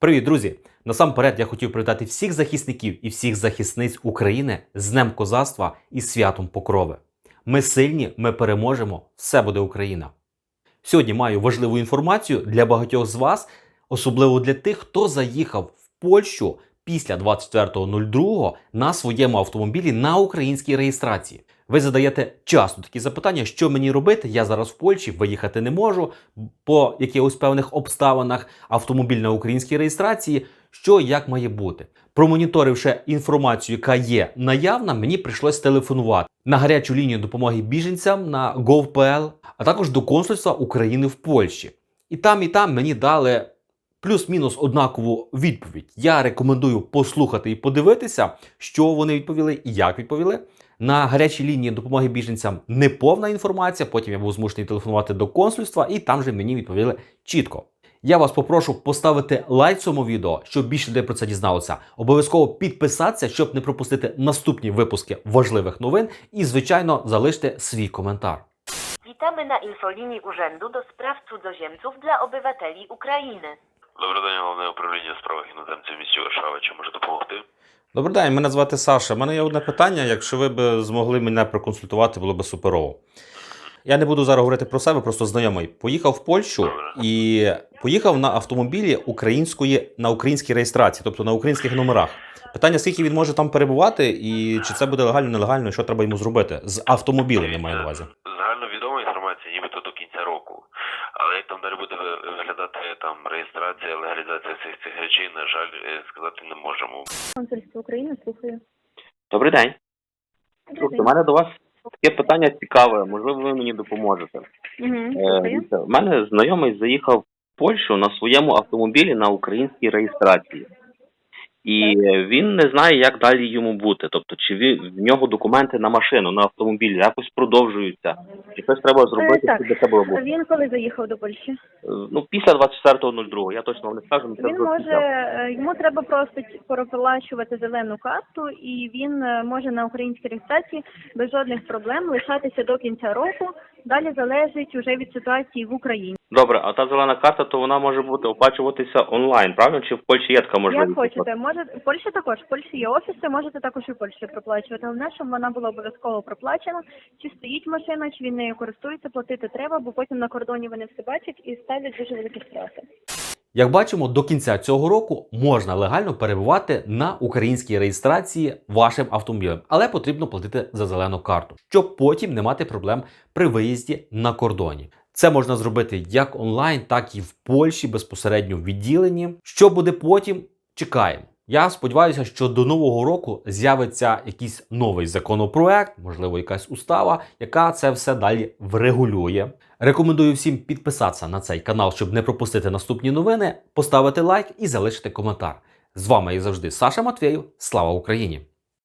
Привіт, друзі! Насамперед я хотів привітати всіх захисників і всіх захисниць України з Днем Козацтва і святом Покрови. Ми сильні, ми переможемо, все буде Україна. Сьогодні маю важливу інформацію для багатьох з вас, особливо для тих, хто заїхав в Польщу після 24.02 на своєму автомобілі на українській реєстрації. Ви задаєте часто такі запитання, що мені робити? Я зараз в Польщі виїхати не можу по якихось певних обставинах. Автомобіль на українській реєстрації. Що як має бути? Промоніторивши інформацію, яка є наявна, мені прийшлось телефонувати на гарячу лінію допомоги біженцям на gov.pl, а також до консульства України в Польщі. І там, і там мені дали плюс-мінус однакову відповідь. Я рекомендую послухати і подивитися, що вони відповіли і як відповіли. На гарячій лінії допомоги біженцям неповна інформація. Потім я був змушений телефонувати до консульства, і там же мені відповіли чітко. Я вас попрошу поставити лайк цьому відео, щоб більше людей про це дізналося. Обов'язково підписатися, щоб не пропустити наступні випуски важливих новин. І, звичайно, залиште свій коментар. Witamy na infolinii Urzędu do Spraw Cudzoziemców dla Obywateli Ukrainy. Добрий день, головне управління справах іноземців місті Варшава. Чи можу допомогти? Добрий день, мене звати Саша. У мене є одне питання. Якщо ви б змогли мене проконсультувати, було б суперово. Я не буду зараз говорити про себе, просто знайомий. Поїхав в Польщу і поїхав на автомобілі української на українській реєстрації, тобто на українських номерах. Питання, скільки він може там перебувати, і чи це буде легально, нелегально, і що треба йому зробити з автомобілем, я маю на увазі. Інформація, нібито до кінця року. Але як там далі буде виглядати там реєстрація, легалізація всіх цих речей, на жаль, е, сказати не можемо. Консульство України, слухаю. Добрий день. Слухайте, у мене до вас таке питання цікаве, можливо, ви мені допоможете. Угу, Е, У мене знайомий заїхав в Польщу на своєму автомобілі на українській реєстрації. І він не знає, як далі йому бути. Тобто, чи в нього документи на машину, на автомобіль якось продовжуються, чи щось треба зробити, Е, так. щоб це було. Він коли заїхав до Польщі? Е, Ну, після 24.02, я точно вам не скажу, це Він може після. е, йому треба просто проплачувати зелену карту, і він може на українській реєстрації без жодних проблем лишатися до кінця року. Далі залежить уже від ситуації в Україні. Добре, а та зелена карта, то вона може бути оплачуватися онлайн, правильно? Чи в Польщі є така можливість? Як хочете, може в Польщі також в Польщі є офіси, можете також і в Польщі проплачувати. Головне, щоб вона була обов'язково проплачена. Чи стоїть машина, чи він нею користується, платити треба, бо потім на кордоні вони все бачать і ставлять дуже великі штрафи. Як бачимо, до кінця цього року можна легально перебувати на українській реєстрації вашим автомобілем, але потрібно платити за зелену карту, щоб потім не мати проблем при виїзді на кордоні. Це можна зробити як онлайн, так і в Польщі безпосередньо в відділенні. Що буде потім? Чекаємо. Я сподіваюся, що до нового року з'явиться якийсь новий законопроект, можливо, якась устава, яка це все далі врегулює. Рекомендую всім підписатися на цей канал, щоб не пропустити наступні новини, поставити лайк і залишити коментар. З вами, як завжди, Саша Матвєєв. Слава Україні!